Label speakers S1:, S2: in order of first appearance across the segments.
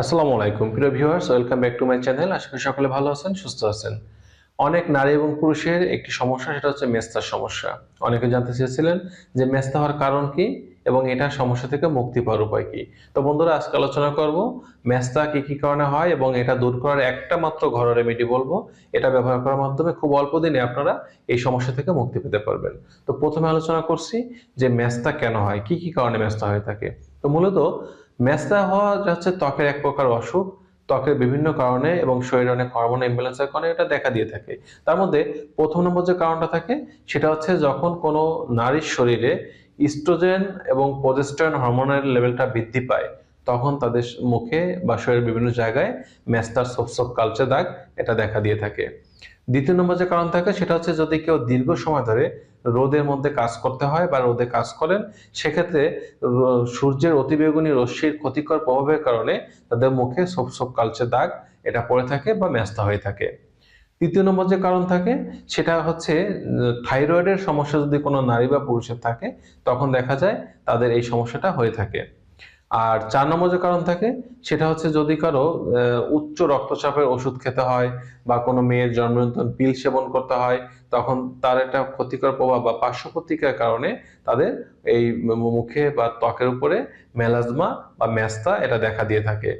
S1: আসসালামু আলাইকুম। প্রিয় viewers welcome back to my channel আশা করি সকলে ভালো আছেন, সুস্থ আছেন। অনেক নারী এবং পুরুষের একটি সমস্যা, সেটা হচ্ছে মেস্তার সমস্যা। অনেকে জানতে চেয়েছিলেন যে মেস্তা হওয়ার কারণ কি? এবং এটা সমস্যা থেকে মুক্তি পাওয়ার উপায় কি? তো বন্ধুরা, আজকে আলোচনা করব মেস্তা কি কি কারণে হয় এবং এটা দূর করার একটা মাত্র ঘরোয়া রেমেডি বলব। এটা ব্যবহার করার মাধ্যমে খুব অল্প দিনে আপনারা এই সমস্যা থেকে মুক্তি পেতে পারবেন। তো প্রথমে আলোচনা করছি যে মেস্তা কেন হয়, কি কি কারণে মেস্তা হয়ে থাকে। তো মূলত মেস্তা হওয়া হচ্ছে ত্বকের এক প্রকার অসুখ, ত্বকের বিভিন্ন কারণে এবং শরীরে অনেক হরমোন ইমব্যালেন্সের কারণে এটা দেখা দিয়ে থাকে। তার মধ্যে প্রথম নম্বর যে কারণটা থাকে, সেটা হচ্ছে যখন কোনো নারীর শরীরে ইস্ট্রোজেন এবং প্রজেস্টেরন হরমোনের লেভেলটা বৃদ্ধি পায়, তখন তাদের মুখে বা শরীরের বিভিন্ন জায়গায় মেস্তার সোপসোপ কালচে দাগ এটা দেখা দিয়ে থাকে। দ্বিতীয় নম্বর যে কারণ থাকে সেটা হচ্ছে যদি কেউ দীর্ঘ সময় ধরে রোদের মধ্যে কাজ করতে হয় বা রোদে কাজ করেন, সেক্ষেত্রে সূর্যের অতিবেগুনী রশ্মির ক্ষতিকর প্রভাবের কারণে তাদের মুখে সোপ কালচে দাগ এটা পড়ে থাকে বা ম্যাস্তা হয়ে থাকে। তৃতীয় নম্বর যে কারণ থাকে, সেটা হচ্ছে, থাইরয়েডের সমস্যা যদি কোনো নারী বা পুরুষের থাকে, তখন দেখা যায় তাদের এই সমস্যাটা হয়ে থাকে। আর চার নম্বর যে কারণ থাকে, সেটা হচ্ছে যদি কারও উচ্চ রক্তচাপের ওষুধ খেতে হয় বা কোনো মেয়ের জন্মনিয়ন্ত্রণ পিল সেবন করতে হয়, তখন তার একটা ক্ষতিকর প্রভাব বা পার্শ্ব প্রতিক্রিয়ার কারণে তাদের এই মুখে বা ত্বকের উপরে মেলাজমা বা ম্যাস্তা এটা দেখা দিয়ে থাকে।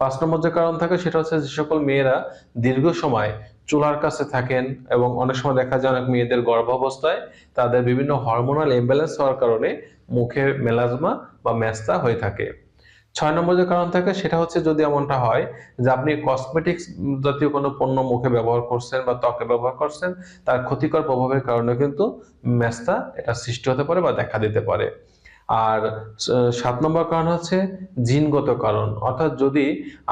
S1: পাঁচ নম্বর যে কারণ থাকে, সেটা হচ্ছে যে সকল মেয়েরা দীর্ঘ সময় চুলার কাছে থাকেন এবং অনেক সময় দেখা যায় অনেক মেয়েদের গর্ভাবস্থায় তাদের বিভিন্ন হরমোনাল ইমব্যালেন্স হওয়ার কারণে মুখে মেলাজমা বা ম্যাস্তা হয়ে থাকে। ছয় নম্বর যে কারণ থাকে সেটা হচ্ছে যদি এমনটা হয় যে আপনি কসমেটিক্স জাতীয় কোনো পণ্য মুখে ব্যবহার করছেন বা ত্বকে ব্যবহার করছেন, তার ক্ষতিকর প্রভাবের কারণে কিন্তু মেস্তা এটা সৃষ্টি হতে পারে বা দেখা দিতে পারে। আর সাত নম্বর কারণ হচ্ছে জিনগত কারণ। অর্থাৎ যদি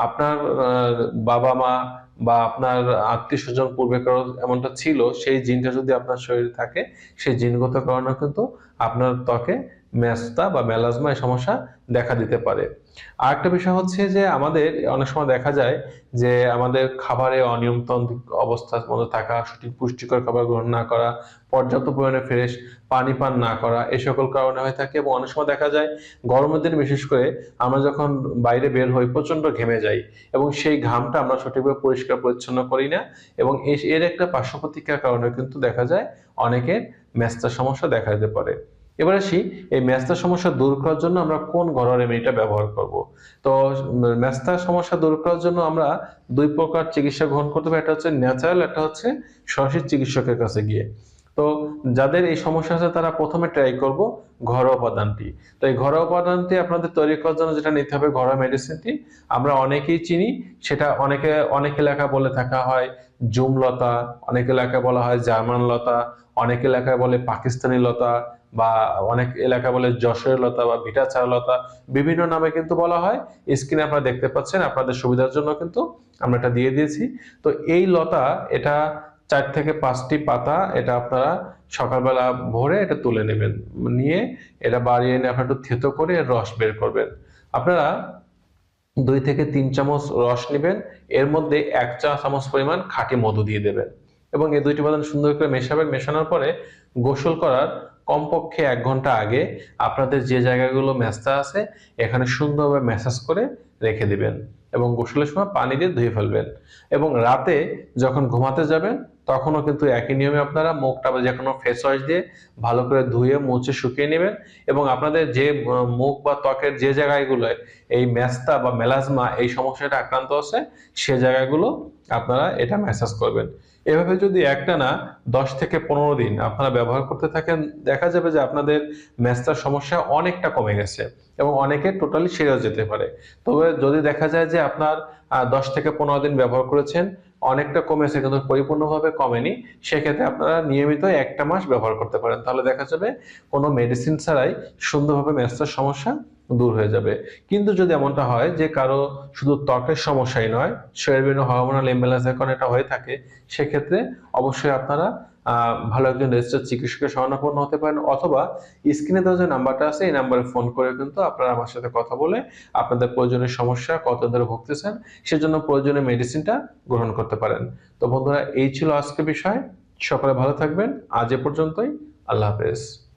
S1: আপনার বাবা মা বা আপনার আত্মীয় স্বজন পূর্বে কারও এমনটা ছিল, সেই জিনটা যদি আপনার শরীরে থাকে, সেই জিনগত কারণে কিন্তু আপনার ত্বকে মেস্তা বা মেলাজমা এই সমস্যা দেখা দিতে পারে। আর একটা বিষয় হচ্ছে যে আমাদের অনেক সময় দেখা যায় যে আমাদের খাবারে অনিয়মতান্ত্রিক অবস্থার মধ্যে থাকা, সঠিক পুষ্টিকর খাবার গ্রহণ না করা, পর্যাপ্ত পরিমাণে ফ্রেশ পানি পান না করা এই সকল কারণে হয়ে থাকে এবং অনেক সময় দেখা যায় গরমের দিনে বিশেষ করে আমরা যখন বাইরে বের হই প্রচণ্ড ঘেমে যাই এবং সেই ঘামটা আমরা সঠিকভাবে পরিষ্কার পরিচ্ছন্ন করি না এবং এর একটা পার্শ্ব প্রতিক্রিয়ার কারণে কিন্তু দেখা যায় অনেকের ম্যাস্তার সমস্যা দেখা দিতে পারে। এবার আসি এই মেস্তার সমস্যা দূর করার জন্য আমরা কোন ঘরোয়া রেমেডিটা ব্যবহার করব? তো উম, সমস্যা দূর করার জন্য আমরা দুই প্রকার চিকিৎসা গ্রহণ করতে পারি। একটা হচ্ছে ন্যাচারাল একটা হচ্ছে সরাসরি চিকিৎসকের কাছে গিয়ে। তো যাদের এই সমস্যা আছে তারা প্রথমে ট্রাই করব ঘরোয়া উপাদানটি। তো এই ঘরোয়া উপাদানটি আপনাদের তৈরি করার জন্য যেটা নিতে হবে ঘরোয়া মেডিসিনটি আমরা অনেকেই চিনি সেটা অনেকে অনেক এলাকায় বলে থাকা হয় জুম লতা অনেক এলাকায় বলা হয় জার্মান লতা অনেক এলাকায় বলে পাকিস্তানি লতা বা অনেক এলাকা বলে যশোরের লতা বা ভিটাচার লতা বিভিন্ন নামে কিন্তু বলা হয়। স্ক্রিনে আপনারা দেখতে পাচ্ছেন, আপনাদের সুবিধার জন্য কিন্তু আমরা এটা দিয়ে দিয়েছি। তো এই লতা, এটা চার থেকে পাঁচটি পাতা, এটা আপনারা সকালবেলা ভোরে এটা তুলে নেবেন। নিয়ে এটা বাড়িয়ে এনে আপনারা একটু থেতো করে এর রস বের করবেন। আপনারা দুই থেকে তিন চামচ রস নেবেন, এর মধ্যে এক চা চামচ পরিমাণ খাঁটি মধু দিয়ে দেবেন। এবং এই দুইটি উপাদান সুন্দর করে মেশাবেন, মেশানোর পরে গোসল করার কমপক্ষে এক ঘণ্টা আগে আপনাদের যে জায়গাগুলো ম্যাস্তা আছে, এখানে সুন্দরভাবে ম্যাসাজ করে রেখে দিবেন এবং গোসলের সময় পানি দিয়ে ধুয়ে ফেলবেন। এবং রাতে যখন ঘুমাতে যাবেন, তখনও কিন্তু একই নিয়মে আপনারা মুখটা বা যে কোনো ফেস ওয়াশ দিয়ে ভালো করে ধুয়ে, মুছে, শুকিয়ে নেবেন এবং আপনাদের যে মুখ বা ত্বকের যে জায়গাগুলোয় এই ম্যাস্তা বা মেলাজমা এই সমস্যাটা আক্রান্ত আছে, সে জায়গাগুলো আপনারা এটা ম্যাসাজ করবেন। এভাবে যদি একটা না, দশ থেকে পনেরো দিন আপনারা ব্যবহার করতে থাকেন, দেখা যাবে যে আপনাদের ম্যাস্তার সমস্যা অনেকটা কমে গেছে এবং অনেকে টোটালি সেরেও যেতে পারে। তবে যদি দেখা যায় যে আপনার দশ থেকে পনেরো দিন ব্যবহার করেছেন, অনেকটা কমেছে কিন্তু পরিপূর্ণভাবে কমেনি, সেক্ষেত্রে আপনারা নিয়মিত একটা মাস ব্যবহার করতে পারেন। তাহলে দেখা যাবে কোনো মেডিসিন ছাড়াই সুন্দরভাবে ম্যাস্তার সমস্যা দূর হয়ে যাবে। কিন্তু যদি এমনটা হয় যে কারও শুধু ত্বকের সমস্যাই নয়, শরীরের বিভিন্ন হরমোনাল ইমব্যালেন্সের কারণে এটা হয়ে থাকে, সেক্ষেত্রে অবশ্যই আপনারা ভালো একজন রেজিস্টার চিকিৎসকের শরণাপন্ন হতে পারেন অথবা স্ক্রিনে দেওয়া যে নাম্বারটা আছে, এই নাম্বারে ফোন করে কিন্তু আপনারা আমার সাথে কথা বলে আপনাদের প্রয়োজনীয় সমস্যা কত ধরে ভুগতেছেন, সেজন্য প্রয়োজনীয় মেডিসিনটা গ্রহণ করতে পারেন। তো বন্ধুরা, এই ছিল আজকে বিষয়। সকলে ভালো থাকবেন। আজ এ পর্যন্তই। আল্লাহ হাফেজ।